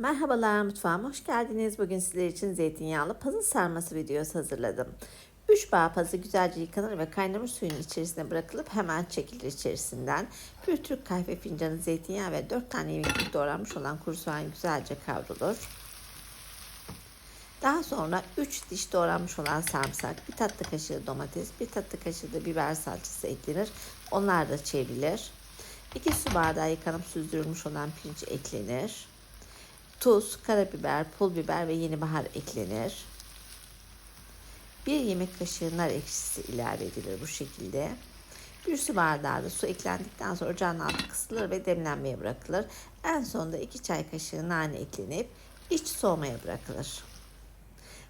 Merhabalar mutfağıma hoş geldiniz. Bugün sizler için zeytinyağlı pazı sarması videosu hazırladım. 3 bağ pazı güzelce yıkanır ve kaynamış suyun içerisine bırakılıp hemen çekilir içerisinden. Bir Türk kahve fincanı zeytinyağı ve 4 tane yemeklik doğranmış olan kuru soğan güzelce kavrulur. Daha sonra 3 diş doğranmış olan sarımsak, bir tatlı kaşığı domates, bir tatlı kaşığı da biber salçası eklenir. Onlar da çevrilir. 2 su bardağı yıkanıp süzdürülmüş olan pirinç eklenir. Tuz, karabiber, pul biber ve yeni bahar eklenir. Bir yemek kaşığı nar ekşisi ilave edilir bu şekilde. Bir su bardağı da su eklendikten sonra ocağın altı kısılır ve demlenmeye bırakılır. En sonunda 2 çay kaşığı nane eklenip iç soğumaya bırakılır.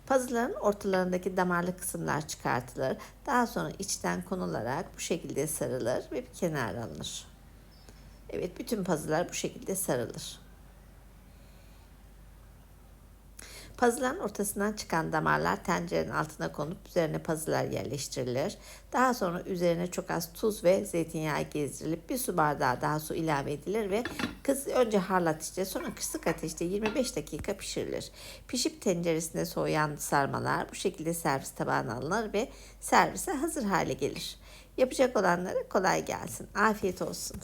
Pazıların ortalarındaki damarlı kısımlar çıkartılır. Daha sonra içten konularak bu şekilde sarılır ve bir kenara alınır. Evet bütün pazılar bu şekilde sarılır. Pazıların ortasından çıkan damarlar tencerenin altına konup üzerine pazılar yerleştirilir. Daha sonra üzerine çok az tuz ve zeytinyağı gezdirilip bir su bardağı daha su ilave edilir ve kız önce harlı ateşte sonra kısık ateşte 25 dakika pişirilir. Pişip tenceresinde soğuyan sarmalar bu şekilde servis tabağına alınır ve servise hazır hale gelir. Yapacak olanlara kolay gelsin. Afiyet olsun.